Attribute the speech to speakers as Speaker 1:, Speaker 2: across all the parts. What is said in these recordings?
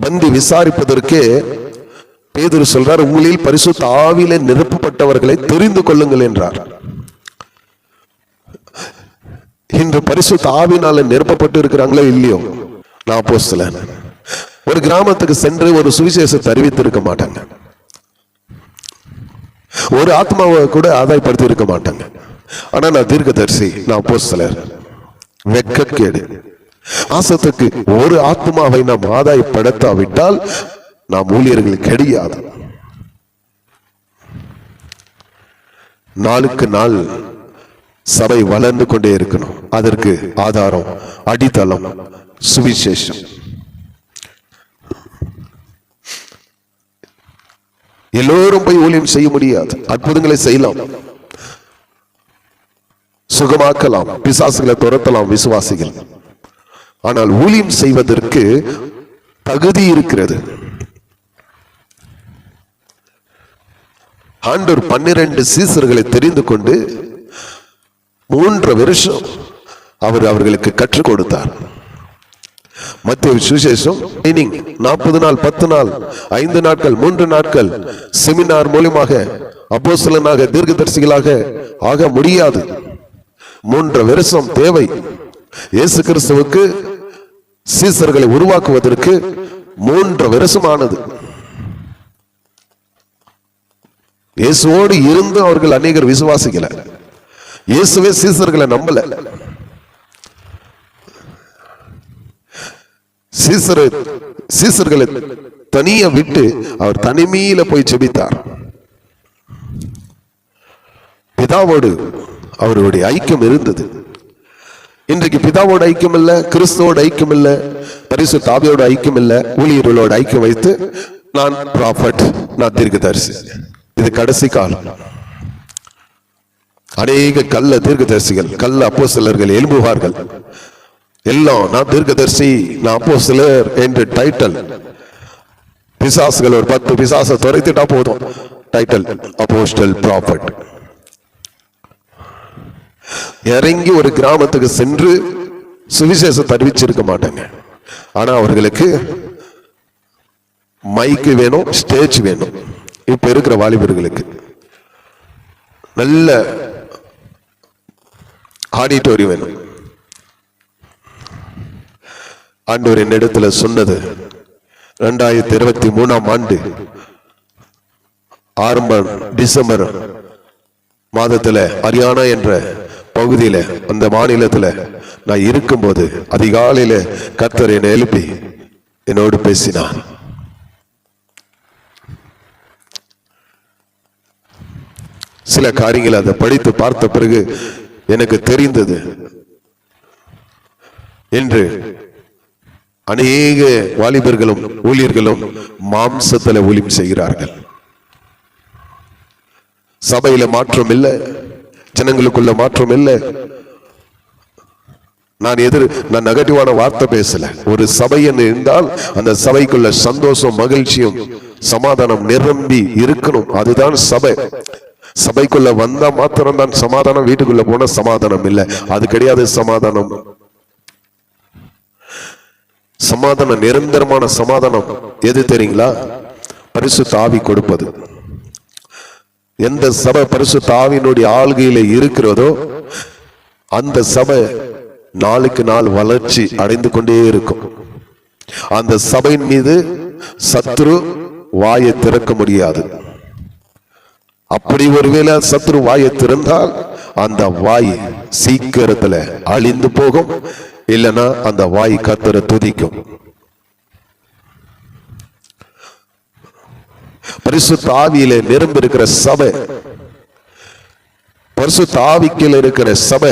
Speaker 1: வந்து விசாரிப்பதற்கே பேதுரு சொல்றார் உங்களில் பரிசுத்த ஆவியிலே நிரப்பப்பட்டவர்களை தெரிந்து கொள்ளுங்கள் என்றார். இன்று பரிசுத்த ஆவினால நிரப்பப்பட்டு இருக்கிறாங்களோ இல்லையோ? நான் அப்போஸ்தலன். ஒரு கிராமத்துக்கு சென்று ஒரு சுவிசேஷத்தை அறிவித்திருக்க மாட்டாங்க. ஒரு ஆத்மாவை கூட ஆதாயப்படுத்தி இருக்க மாட்டாங்க. ஆனா நான் தீர்க்கதரிசி நான் அப்போஸ்தலர். வெக்கக்கேடு. ஆசத்துக்கு ஒரு ஆத்மாவை நாம் ஆதாயப்படுத்தாவிட்டால் நாம் ஊழியர்கள் கிடையாது. நாளுக்கு நாள் சபை வளர்ந்து கொண்டே இருக்கணும். அதற்கு ஆதாரம் அடித்தளம் சுவிசேஷம். எல்லோரும் போய் ஊழியம் செய்ய முடியாது. அற்புதங்களை செய்யலாம். சுகமாக்கலாம். பிசாசுகளை துரத்தலாம் விசுவாசிகள். ஆனால் ஊழியம் செய்வதற்கு தகுதி இருக்கிறது. ஆண்டவர் பன்னிரண்டு சீசர்களை தெரிந்து கொண்டு மூன்று வருஷம் அவர் அவர்களுக்கு கற்றுக் கொடுத்தார். மத்திய சுசேஷம் ட்ரைனிங் நாற்பது நாள் பத்து நாள் ஐந்து நாட்கள் மூன்று நாட்கள் செமினார் மூலியமாக அப்போசலனாக தீர்க்கதரிசிகளாக ஆக முடியாது. மூன்று வருஷம் தேவை. இயேசு கிறிஸ்துவுக்கு சீசர்களை உருவாக்குவதற்கு மூன்று வருஷம் ஆனது இயேசுவோடு இருந்து அவர்கள் அநேகர் விசுவாசிக்கல. இயேசுவே சீசர்களை நம்பல. சீசர் சீசர்களை தனிய விட்டு அவர் தனிமையில போய் செபித்தார் பிதாவோடு அவருடைய ஐக்கியம் இருந்தது. இன்றைக்கு பிதாவோட ஐக்கியம் இல்ல கிறிஸ்துவோட ஐக்கியம் இல்ல பரிசு தாவியோட ஐக்கியம் இல்ல ஊழியர்களோட ஐக்கியம் வைத்து நான் ப்ராஃபட் நான் தீர்க்கதரிசி. இது கடைசி காலம். அநேக கல்ல தீர்க்கதரிசிகள் அப்போ சிலர்கள் எழும்புவார்கள் எல்லாம் நான் தீர்க்கதரிசி நான் அப்போஸ்தலர் என்று டைட்டில் பிசாசுகள் ஒரு பத்து பிசாசை துரைத்துட்டா போதும். டைட்டில் அப்போஸ்டல் ப்ராஃபட் இறங்கி ஒரு கிராமத்துக்கு சென்று சுவிசேஷத்தை அறிவிச்சிருக்க மாட்டாங்க. ஆனா அவர்களுக்கு மைக்கு வேணும் ஸ்டேஜ் வேணும். இப்ப இருக்கிற வாலிபர்களுக்கு. நல்ல ஆடிட்டோரியம் வேணும். ஆண்டவர் என்னிடத்துல சொன்னது ரெண்டாயிரத்தி இருபத்தி மூணாம் ஆண்டு ஆரம்பம் டிசம்பர் மாதத்துல ஹரியானா என்ற பகுதியில அந்த மாநிலத்தில் நான் இருக்கும்போது அதிகாலையில் கத்தர் என்னை எழுப்பி என்னோடு பேசினான் சில காரியங்களை அதை படித்து பார்த்த பிறகு எனக்கு தெரிந்தது. என்று அநேக வாலிபர்களும் ஊழியர்களும் மாம்சத்தில் ஊழியம் செய்கிறார்கள். சபையில மாற்றம் இல்லை. ஜனங்களுக்குள்ள மாற்றம் இல்லை. நான் எதிர் நான் நெகட்டிவான வார்த்தை பேசல. ஒரு சபை என்று இருந்தால் அந்த சபைக்குள்ள சந்தோஷம் மகிழ்ச்சியும் சமாதானம் நிரம்பி இருக்கணும். அதுதான் சபை. சபைக்குள்ள வந்தா மாத்திரம் தான் சமாதானம் வீட்டுக்குள்ள போனா சமாதானம் இல்லை. அது கிடையாது சமாதானம். சமாதானம் நிரந்தரமான சமாதானம். எது தெரியுங்களா? பரிசு தாவி கொடுப்பது. எந்த சபை பரிசு தாவினுடைய ஆளுகையில இருக்கிறதோ அந்த சபை நாளுக்கு நாள் வளர்ச்சி அடைந்து கொண்டே இருக்கும். அந்த சபையின் மீது சத்ரு வாயை திறக்க முடியாது. அப்படி ஒருவேளை சத்ரு வாயை திறந்தால் அந்த வாய் சீக்கிரத்துல அழிந்து போகும். இல்லைன்னா அந்த வாய் கத்தர துதிக்கும். பரிசு ஆவியில நிரம்பி இருக்கிற சபை. பரிசு தாவிக்கில் இருக்கிற சபை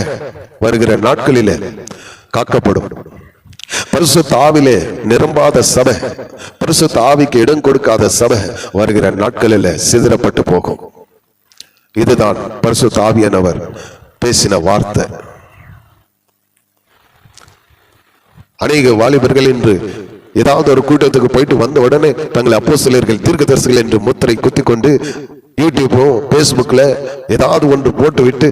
Speaker 1: வருகிற நாட்களிலே காக்கப்படும். பரிசு தாவிலே நிரம்பாத சபை பரிசு தாவிக்கு இடம் கொடுக்காத சபை வருகிற நாட்களில சிதறப்பட்டு போகும். இதுதான் பரிசு தாவியனவர் பேசின வார்த்தை. அநேக வாலிபர்கள் இன்று ஏதாவது ஒரு கூட்டத்துக்கு போயிட்டு வந்த உடனே தங்களை அப்போ சிலர்கள் தீர்க்க தீர்க்கதரிசிகள் என்று முத்திரை குத்தி கொண்டு யூடியூப்பும் பேஸ்புக்ல ஏதாவது ஒன்று போட்டு விட்டு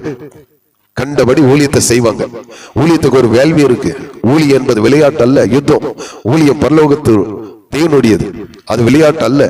Speaker 1: கண்டபடி ஊழியத்தை செய்வாங்க. ஊழியத்துக்கு ஒரு வேள்வி இருக்கு. ஊழிய என்பது விளையாட்டு அல்ல யுத்தம். ஊழியம் பரலோகத்து தேவனுடையது. அது விளையாட்டு அல்ல.